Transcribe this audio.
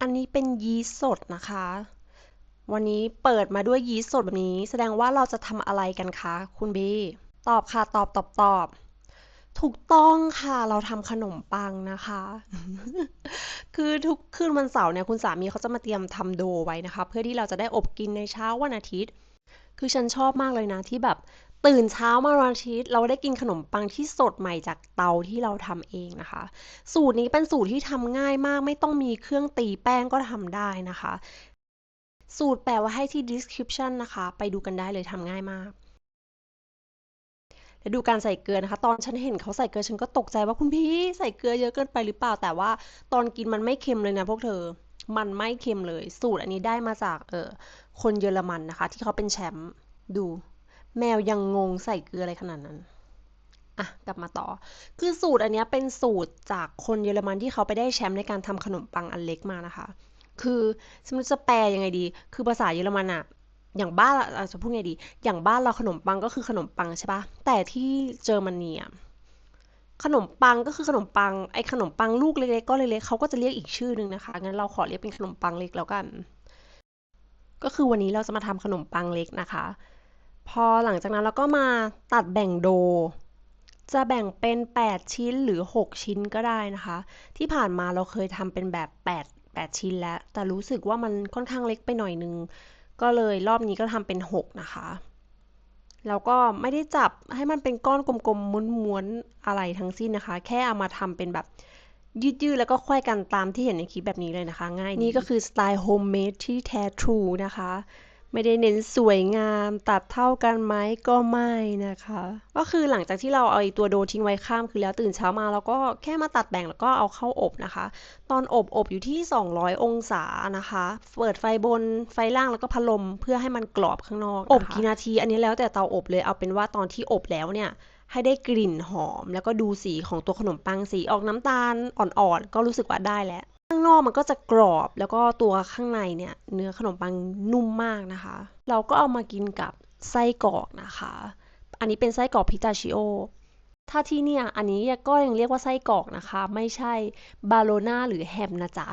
อันนี้เป็นยีสต์สดนะคะ วันนี้เปิดมาด้วยยีสต์สดแบบนี้ แสดงว่าเราจะทำอะไรกันคะ คุณบีตอบค่ะ ตอบตอบตอบ ถูกต้องค่ะ เราทำขนมปังนะคะ คือทุกคืนวันเสาร์เนี่ยคุณสามีเขาจะมาเตรียมทำโดไว้นะคะ เพื่อที่เราจะได้อบกินในเช้าวันอาทิตย์ คือฉันชอบมากเลยนะที่แบบ ตื่นเช้ามาวันอาทิตย์เราได้กินขนมปังที่สดใหม่จากเตาที่เราทำเองนะคะ สูตรนี้เป็นสูตรที่ทำง่ายมาก ไม่ต้องมีเครื่องตีแป้งก็ทำได้นะคะ สูตรแปะไว้ให้ที่ description นะคะ ไปดูกันได้เลยทำง่ายมากแล้วดูการใส่เกลือนะคะ ตอนฉันเห็นเขาใส่เกลือฉันก็ตกใจว่าคุณพี่ใส่เกลือเยอะเกินไปหรือเปล่า แต่ว่าตอนกินมันไม่เค็มเลยนะพวกเธอ มันไม่เค็มเลย สูตรอันนี้ได้มาจากเออคนเยอรมันนะคะ ที่เขาเป็นแชมป์ดู แมวยังงงใส่เกลืออะไรขนาดนั้นอะกลับมาต่อ คือสูตรอันนี้เป็นสูตรจากคนเยอรมันที่เขาไปได้แชมป์ในการทำขนมปังอันเล็กมานะคะ คือสมมติจะแปลยังไงดี คือภาษาเยอรมันอะอย่างบ้านเราจะพูดไงดี อย่างบ้านเราขนมปังก็คือขนมปังใช่ปะแต่ที่เยอรมนีอะขนมปังก็คือขนมปังไอ้ขนมปังลูกเล็กๆก็เล็กๆเขาก็จะเรียกอีกชื่อหนึ่งนะคะงั้นเราขอเรียกเป็นขนมปังเล็กแล้วกัน ก็คือวันนี้เราจะมาทำขนมปังเล็กนะคะ พอหลังจากนั้นเราก็มาตัดแบ่งโด จะแบ่งเป็น 8 ชิ้นหรือ 6 ชิ้นก็ได้นะคะ ที่ผ่านมาเราเคยทำเป็นแบบ 8 8 ชิ้นแล้ว แต่รู้สึกว่ามันค่อนข้างเล็กไปหน่อยนึง ก็เลยรอบนี้ก็ทำเป็น 6 นะคะแล้วก็ไม่ได้จับให้มันเป็นก้อนกลมๆม้วนๆอะไรทั้งสิ้นนะคะ แค่เอามาทำเป็นแบบยืดๆแล้วก็ค่อยกันตามที่เห็นในคลิปแบบนี้เลยนะคะ ง่ายนี่ก็คือสไตล์โฮมเมดที่แท้ทรูนะคะ ไม่ได้เน้นสวยงามตัดเท่ากันไหมก็ไม่นะคะ ก็คือหลังจากที่เราเอาไอตัวโดทิ้งไว้ข้ามคือแล้วตื่นเช้ามาเราก็แค่มาตัดแบ่งแล้วก็เอาเข้าอบนะคะ ตอนอบอบอยู่ที่ 200 องศานะคะ เปิดไฟบนไฟล่างแล้วก็พัดลมเพื่อให้มันกรอบข้างนอกนะะอบกี่นาที อันนี้แล้วแต่เตาอบเลยเอาเป็นว่าตอนที่อบแล้วเนี่ยให้ได้กลิ่นหอม แล้วก็ดูสีของตัวขนมปังสีออกน้ำตาลอ่อนๆก็รู้สึกว่าได้แล้ว ข้างนอกมันก็จะกรอบแล้วก็ตัวข้างในเนี่ย เนื้อขนมปังนุ่มมากนะคะ เราก็เอามากินกับไส้กรอกนะคะ อันนี้เป็นไส้กรอกพิตาชิโอ ถ้าที่เนี่ย อันนี้ก็ยังเรียกว่าไส้กรอกนะคะ ไม่ใช่บาโลน่าหรือแฮมนะจ๊ะ